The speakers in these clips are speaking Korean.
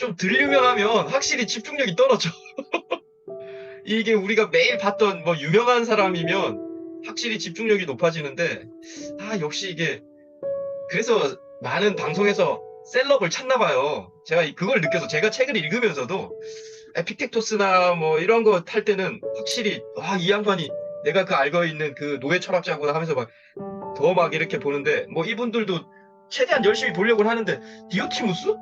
좀덜 유명하면 확실히 집중력이 떨어져. 이게 우리가 매일 봤던 뭐 유명한 사람이면 확실히 집중력이 높아지는데 아 역시 이게 그래서 많은 방송에서 셀럽을 찾나 봐요. 제가 이- 그걸 느껴서 제가 책을 읽으면서도 에픽텍토스나 뭐 이런 거 탈 때는 확실히 아이 양반이 내가 그 알고 있는 그 노예 철학자구나 하면서 막 더막 이렇게 보는데 뭐 이분들도 최대한 열심히 보려고 하는데 디오티무스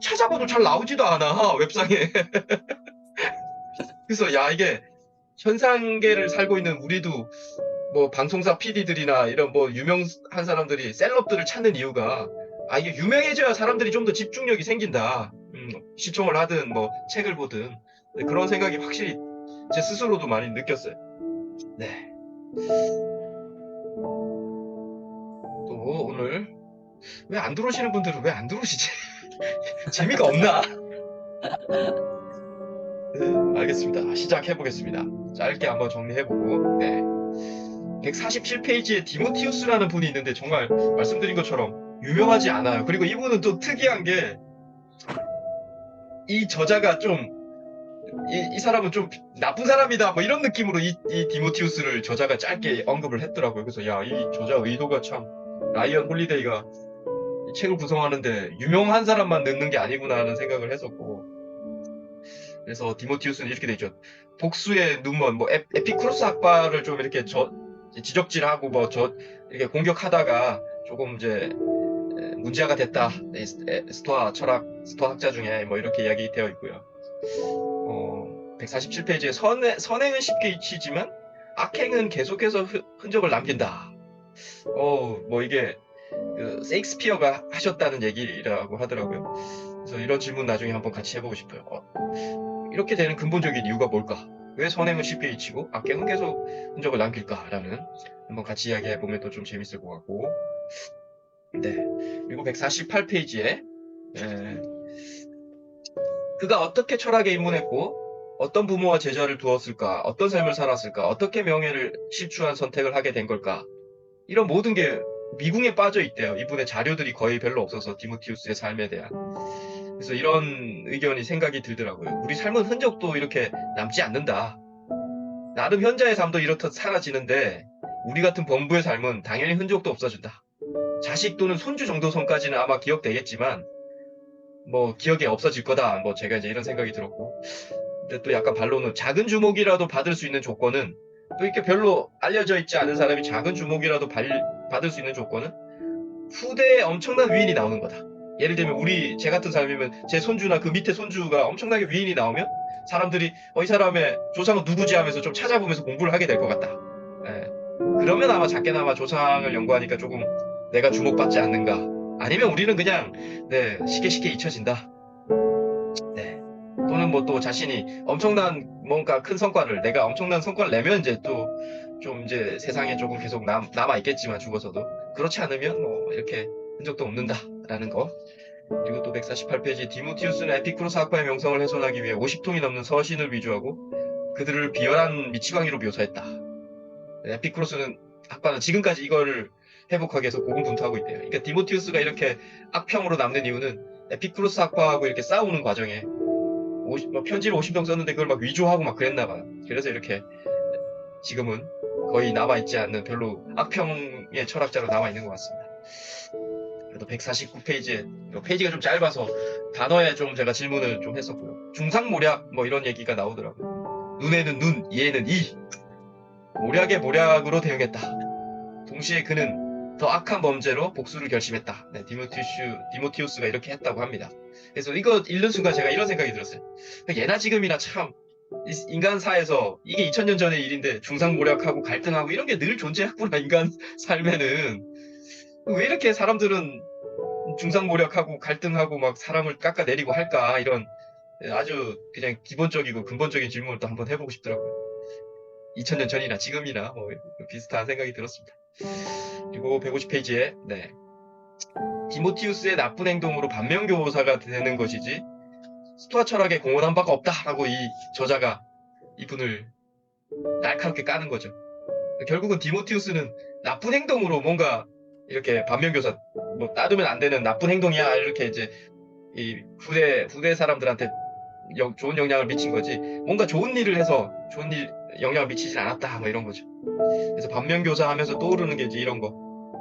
찾아봐도 잘 나오지도 않아 웹상에. 그래서 야 이게 현상계를 살고 있는 우리도 뭐 방송사 PD들이나 이런 뭐 유명한 사람들이 셀럽들을 찾는 이유가 아 이게 유명해져야 사람들이 좀 더 집중력이 생긴다. 음, 시청을 하든 뭐 책을 보든 네, 그런 생각이 확실히 제 스스로도 많이 느꼈어요. 네. 또 오늘 왜 안 들어오시는 분들은 왜 안 들어오시지? 재미가 없나? 네, 알겠습니다. 시작해 보겠습니다. 짧게 한번 정리해보고, 네. 147페이지에 디모티우스라는 분이 있는데 정말 말씀드린 것처럼 유명하지 않아요. 그리고 이분은 또 특이한 게 이 저자가 좀 이, 이 사람은 좀 나쁜 사람이다 뭐 이런 느낌으로 이, 이 디모티우스를 저자가 짧게 언급을 했더라고요. 그래서 야 이 저자 의도가 참 라이언 홀리데이가 이 책을 구성하는데 유명한 사람만 넣는 게 아니구나 하는 생각을 했었고 그래서 디모티우스는 이렇게 되죠. 복수의 눈먼 뭐 에, 에피크로스 학파를 좀 이렇게 저 지적질하고 뭐 저 이렇게 공격하다가 조금 이제 에, 문제가 됐다. 스토아 철학 스토아 학자 중에 뭐 이렇게 이야기 되어 있고요. 어, 147페이지에 선행, 선행은 쉽게 잊히지만 악행은 계속해서 흔- 흔적을 남긴다. 어, 뭐 이게 그 세익스피어가 하셨다는 얘기라고 하더라고요. 그래서 이런 질문 나중에 한번 같이 해보고 싶어요. 어, 이렇게 되는 근본적인 이유가 뭘까? 왜 선행은 쉽게 잊히고 악행은 계속 흔적을 남길까라는 한번 같이 이야기해 보면 또 좀 재밌을 것 같고. 네. 그리고 148페이지에 그가 어떻게 철학에 입문했고 어떤 부모와 제자를 두었을까? 어떤 삶을 살았을까? 어떻게 명예를 실추한 선택을 하게 된 걸까? 이런 모든 게 미궁에 빠져 있대요. 이분의 자료들이 거의 별로 없어서 디모티우스의 삶에 대한. 그래서 이런 의견이 생각이 들더라고요. 우리 삶은 흔적도 이렇게 남지 않는다. 나름 현자의 삶도 이렇듯 사라지는데 우리 같은 범부의 삶은 당연히 흔적도 없어진다. 자식 또는 손주 정도 선까지는 아마 기억되겠지만 뭐 기억이 없어질 거다. 뭐 제가 이제 이런 생각이 들었고. 근데 또 약간 반론은 작은 주목이라도 받을 수 있는 조건은 또 이렇게 별로 알려져 있지 않은 사람이 작은 주목이라도 받, 받을 수 있는 조건은 후대에 엄청난 위인이 나오는 거다. 예를 들면 우리 제 같은 사람이면 제 손주나 그 밑에 손주가 엄청나게 위인이 나오면 사람들이 어, 이 사람의 조상은 누구지 하면서 좀 찾아보면서 공부를 하게 될 것 같다. 예. 그러면 아마 작게나마 조상을 연구하니까 조금 내가 주목받지 않는가. 아니면 우리는 그냥 네, 쉽게 쉽게 잊혀진다. 네. 또는 뭐 또 자신이 엄청난 뭔가 큰 성과를 내가 엄청난 성과를 내면 이제 또 좀 이제 세상에 조금 계속 남, 남아 있겠지만 죽어서도 그렇지 않으면 뭐 이렇게 흔적도 없는다라는 거. 그리고 또 148페이지 디모티우스는 에피쿠로스 학파의 명성을 훼손하기 위해 50통이 넘는 서신을 위조하고 그들을 비열한 미치광이로 묘사했다. 에피쿠로스는 학파는 지금까지 이거를 회복하기 위해서 고군분투하고 있대요. 그러니까 디모티우스가 이렇게 악평으로 남는 이유는 에피쿠로스 학파하고 이렇게 싸우는 과정에 50, 뭐 편지를 50통 썼는데 그걸 막 위조하고 막 그랬나 봐요. 그래서 이렇게 지금은 거의 남아있지 않는 별로 악평의 철학자로 남아있는 것 같습니다. 그래도 149페이지에 페이지가 좀 짧아서 단어에 좀 제가 질문을 좀 했었고요. 중상모략 뭐 이런 얘기가 나오더라고요. 눈에는 눈, 이에는 이. 모략의 모략으로 대응했다. 동시에 그는 더 악한 범죄로 복수를 결심했다. 네, 디모티우스, 디모티우스가 이렇게 했다고 합니다. 그래서 이거 읽는 순간 제가 이런 생각이 들었어요. 예나 지금이나 참 이- 인간사에서 이게 2000년 전의 일인데 중상모략하고 갈등하고 이런 게 늘 존재했구나 인간 삶에는 왜 이렇게 사람들은 중상모략하고 갈등하고 막 사람을 깎아내리고 할까 이런 아주 그냥 기본적이고 근본적인 질문을 또 한번 해보고 싶더라고요. 2000년 전이나 지금이나 뭐 비슷한 생각이 들었습니다. 그리고 150페이지에 네. 디모티우스의 나쁜 행동으로 반면교사가 되는 것이지 스토아 철학에 공헌한 바가 없다라고 이 저자가 이분을 날카롭게 까는 거죠. 결국은 디모티우스는 나쁜 행동으로 뭔가 이렇게 반면교사 뭐 따르면 안 되는 나쁜 행동이야 이렇게 이제 이 후대 후대 사람들한테 영- 좋은 영향을 미친 거지 뭔가 좋은 일을 해서 좋은 일 영향을 미치진 않았다 뭐 이런 거죠. 그래서 반면교사 하면서 떠오르는 게 이제 이런 거.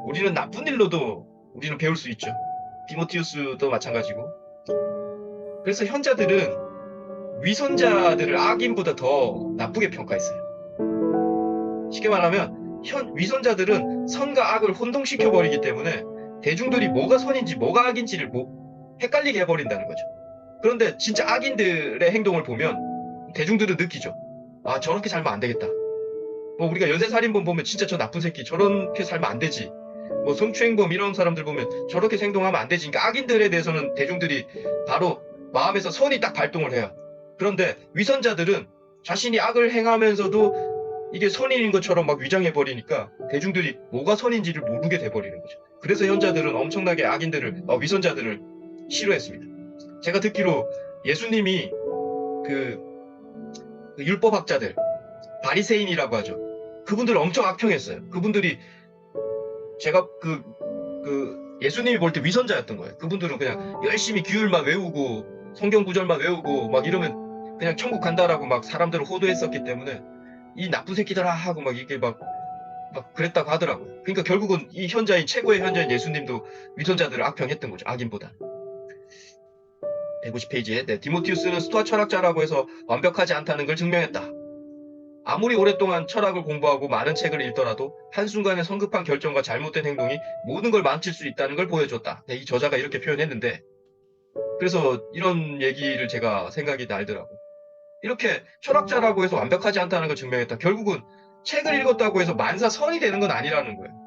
우리는 나쁜 일로도 우리는 배울 수 있죠. 디모티우스도 마찬가지고. 그래서 현자들은 위선자들을 악인보다 더 나쁘게 평가했어요. 쉽게 말하면 현 위선자들은 선과 악을 혼동시켜 버리기 때문에 대중들이 뭐가 선인지 뭐가 악인지를 뭐 헷갈리게 해버린다는 거죠. 그런데 진짜 악인들의 행동을 보면 대중들은 느끼죠. 아 저렇게 살면 안 되겠다. 뭐 우리가 연쇄살인범 보면 진짜 저 나쁜 새끼 저렇게 살면 안 되지. 뭐 성추행범 이런 사람들 보면 저렇게 행동하면 안 되지. 그러니까 악인들에 대해서는 대중들이 바로 마음에서 선이 딱 발동을 해요. 그런데 위선자들은 자신이 악을 행하면서도 이게 선인인 것처럼 막 위장해 버리니까 대중들이 뭐가 선인지를 모르게 돼 버리는 거죠. 그래서 현자들은 엄청나게 악인들을 어, 위선자들을 싫어했습니다. 제가 듣기로 예수님이 그, 그 율법학자들 바리새인이라고 하죠. 그분들 엄청 악평했어요. 그분들이 제가 그, 그 예수님이 볼 때 위선자였던 거예요. 그분들은 그냥 열심히 규율만 외우고 성경 구절만 외우고 막 이러면 그냥 천국 간다라고 막 사람들을 호도했었기 때문에 이 나쁜 새끼들아 하고 막 이게 막, 막 그랬다고 하더라고요. 그러니까 결국은 이 현자인 최고의 현자인 예수님도 위선자들을 악평했던 거죠. 악인보다. 150페이지에 네, 디모티우스는 스토아 철학자라고 해서 완벽하지 않다는 걸 증명했다. 아무리 오랫동안 철학을 공부하고 많은 책을 읽더라도 한순간의 성급한 결정과 잘못된 행동이 모든 걸 망칠 수 있다는 걸 보여줬다. 네, 이 저자가 이렇게 표현했는데 그래서 이런 얘기를 제가 생각이 날더라고요. 이렇게 철학자라고 해서 완벽하지 않다는 걸 증명했다. 결국은 책을 읽었다고 해서 만사 선이 되는 건 아니라는 거예요.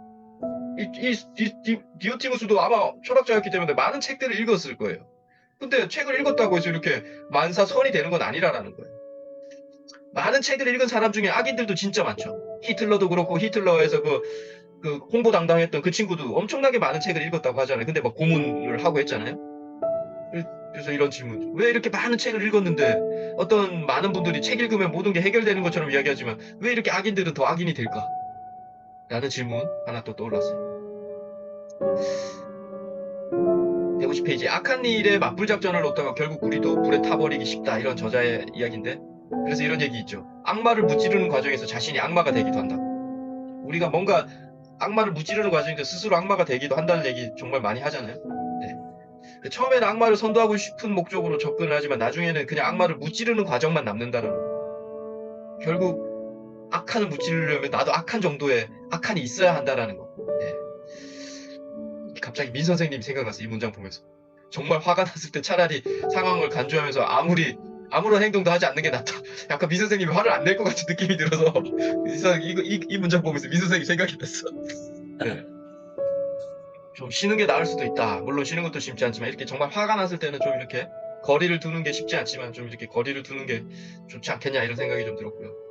이, 이 디오티무스도 아마 철학자였기 때문에 많은 책들을 읽었을 거예요. 근데 책을 읽었다고 해서 이렇게 만사 선이 되는 건 아니라는 거예요. 많은 책을 읽은 사람 중에 악인들도 진짜 많죠. 히틀러도 그렇고 히틀러에서 그, 그 홍보 당당했던 그 친구도 엄청나게 많은 책을 읽었다고 하잖아요. 근데 막 고문을 하고 했잖아요. 그래서 이런 질문. 왜 이렇게 많은 책을 읽었는데 어떤 많은 분들이 책 읽으면 모든 게 해결되는 것처럼 이야기하지만 왜 이렇게 악인들은 더 악인이 될까? 라는 질문 하나 또 떠올랐어요. 150페이지 악한 일에 맞불 작전을 놓다가 결국 우리도 불에 타버리기 쉽다 이런 저자의 이야기인데 그래서 이런 얘기 있죠 악마를 무찌르는 과정에서 자신이 악마가 되기도 한다 우리가 뭔가 악마를 무찌르는 과정에서 스스로 악마가 되기도 한다는 얘기 정말 많이 하잖아요 네. 처음에는 악마를 선도하고 싶은 목적으로 접근을 하지만 나중에는 그냥 악마를 무찌르는 과정만 남는다는 거 결국 악한을 무찌르려면 나도 악한 정도의 악한이 있어야 한다라는 거 네. 갑자기 민 선생님 생각났어 이 문장 보면서 정말 화가 났을 때 차라리 상황을 간주하면서 아무리 아무런 행동도 하지 않는 게 낫다. 약간 민 선생님이 화를 안 낼 것 같은 느낌이 들어서 이, 이 문장 보면서 민 선생님 생각이 났어. 네. 좀 쉬는 게 나을 수도 있다. 물론 쉬는 것도 쉽지 않지만 이렇게 정말 화가 났을 때는 좀 이렇게 거리를 두는 게 쉽지 않지만 좀 이렇게 거리를 두는 게 좋지 않겠냐 이런 생각이 좀 들었고요.